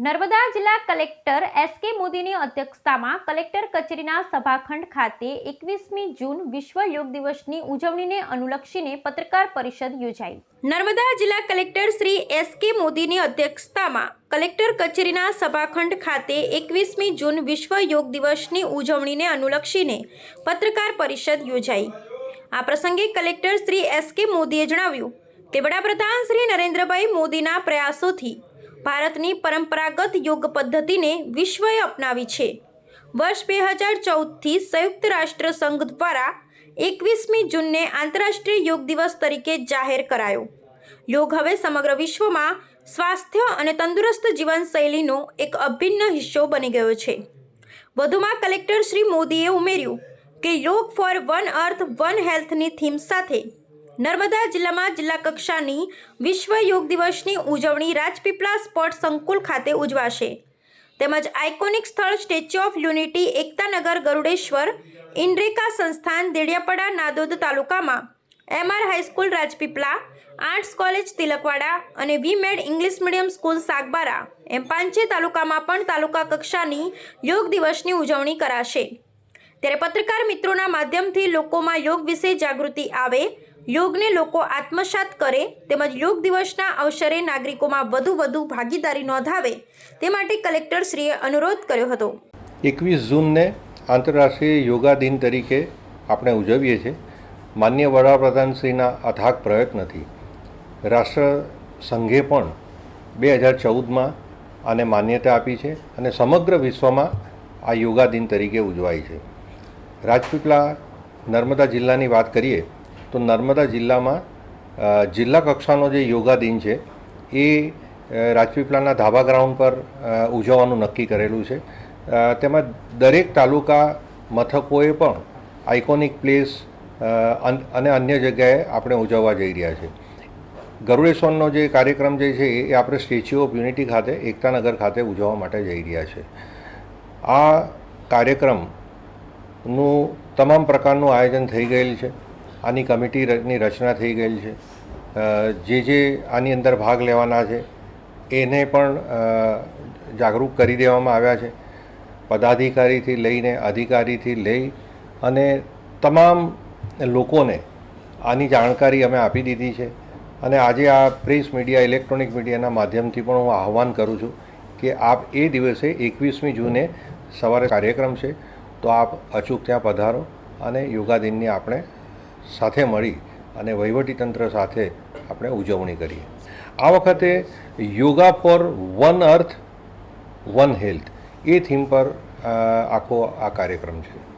નર્મદા જિલ્લા collector S કે મોદીની અધ્યક્ષતામાં કલેક્ટર કચેરીના સભાખંડ ખાતે એકવીસમી જૂન વિશ્વ યોગ દિવસની ઉજવણીને અનુલક્ષીને પત્રકાર પરિષદ યોજાઈ. નર્મદા જિલ્લા કલેક્ટર શ્રી એસ કે મોદીની અધ્યક્ષતામાં કલેક્ટર કચેરીના સભાખંડ ખાતે એકવીસમી જૂન વિશ્વ યોગ દિવસની ઉજવણીને અનુલક્ષીને પત્રકાર પરિષદ યોજાઈ. આ પ્રસંગે કલેક્ટર શ્રી એસ કે મોદીએ જણાવ્યું કે વડાપ્રધાન શ્રી નરેન્દ્રભાઈ મોદીના પ્રયાસોથી ભારતની પરંપરાગત યોગ પદ્ધતિને વિશ્વએ અપનાવી છે. વર્ષ બે હજાર ચૌદથી સંયુક્ત રાષ્ટ્ર સંઘ દ્વારા એકવીસમી જૂનને આંતરરાષ્ટ્રીય યોગ દિવસ તરીકે જાહેર કરાયો. યોગ હવે સમગ્ર વિશ્વમાં સ્વાસ્થ્ય અને તંદુરસ્ત જીવનશૈલીનો એક અભિન્ન હિસ્સો બની ગયો છે. વધુમાં કલેક્ટર શ્રી મોદીએ ઉમેર્યું કે yoga for one earth one હેલ્થની થીમ સાથે નર્મદા જિલ્લામાં જિલ્લા કક્ષાની વિશ્વ યોગ દિવસની ઉજવણી રાજપીપળા સ્પોર્ટ સંકુલ ખાતે ઉજવાશે. તેમજ આઇકોનિક સ્થળ statue of unity Ektanagar Garudeshwar Indrika સંસ્થાન દેડિયાપાડા નાદોદ તાલુકામાં. MR high school Rajpipla, arts college Tilakwada અને V med English medium school Sagbara. એમ પાંચે તાલુકામાં પણ તાલુકા કક્ષાની યોગ દિવસની ઉજવણી કરાશે. ત્યારે પત્રકાર મિત્રોના માધ્યમથી લોકોમાં યોગ વિશે જાગૃતિ આવે, યોગને લોકો આત્મસાત કરે તેમજ યોગ દિવસના અવસરે નાગરિકોમાં વધુ વધુ ભાગીદારી નોંધાવે તે માટે કલેક્ટરશ્રીએ અનુરોધ કર્યો હતો. એકવીસ જૂનને આંતરરાષ્ટ્રીય યોગા દિન તરીકે આપણે ઉજવીએ છીએ. માન્ય વડાપ્રધાનશ્રીના અથાગ પ્રયત્નથી. રાષ્ટ્ર સંઘે પણ બે હજાર ચૌદમાં આને માન્યતા આપી છે અને સમગ્ર વિશ્વમાં આ યોગા દિન તરીકે ઉજવાય છે. રાજપીપળા નર્મદા જિલ્લાની વાત કરીએ, તો નર્મદા જિલ્લામાં જિલ્લા કક્ષાનો જે યોગા દિન છે, એ રાજપીપળાના ધાબા ગ્રાઉન્ડ પર ઉજવવાનું નક્કી કરેલું છે. તેમાં દરેક તાલુકા મથકોએ પણ આઇકોનિક પ્લેસ અને અન્ય જગ્યાએ આપણે ઉજવવા જઈ રહ્યા છે. ગરુડેશ્વરનો જે કાર્યક્રમ જે છે, એ આપણે સ્ટેચ્યુ ઓફ યુનિટી ખાતે એકતાનગર ખાતે ઉજવવા માટે જઈ રહ્યા છે. આ કાર્યક્રમનું તમામ પ્રકારનું આયોજન થઈ ગયેલ છે. આની કમિટીની રચના થઈ ગયેલ છે. જે જે આની અંદર ભાગ લેવાના છે, એને પણ જાગૃત કરી દેવામાં આવ્યા છે. પદાધિકારીથી લઈને અધિકારીથી લઈ અને તમામ લોકોને આની જાણકારી અમે આપી દીધી છે. અને આજે આ પ્રેસ મીડિયા, ઇલેક્ટ્રોનિક મીડિયાના માધ્યમથી પણ હું આહવાન કરું છું કે આપ એ દિવસે એકવીસમી જૂને સવારે કાર્યક્રમ છે. તો આપ અચૂક ત્યાં પધારો અને યોગા દિનની આપણે સાથે મળી અને વહીવટીતંત્ર સાથે આપણે ઉજવણી કરીએ. આ વખતે yoga for one earth, one health, A theme પર આખો આ કાર્યક્રમ છે.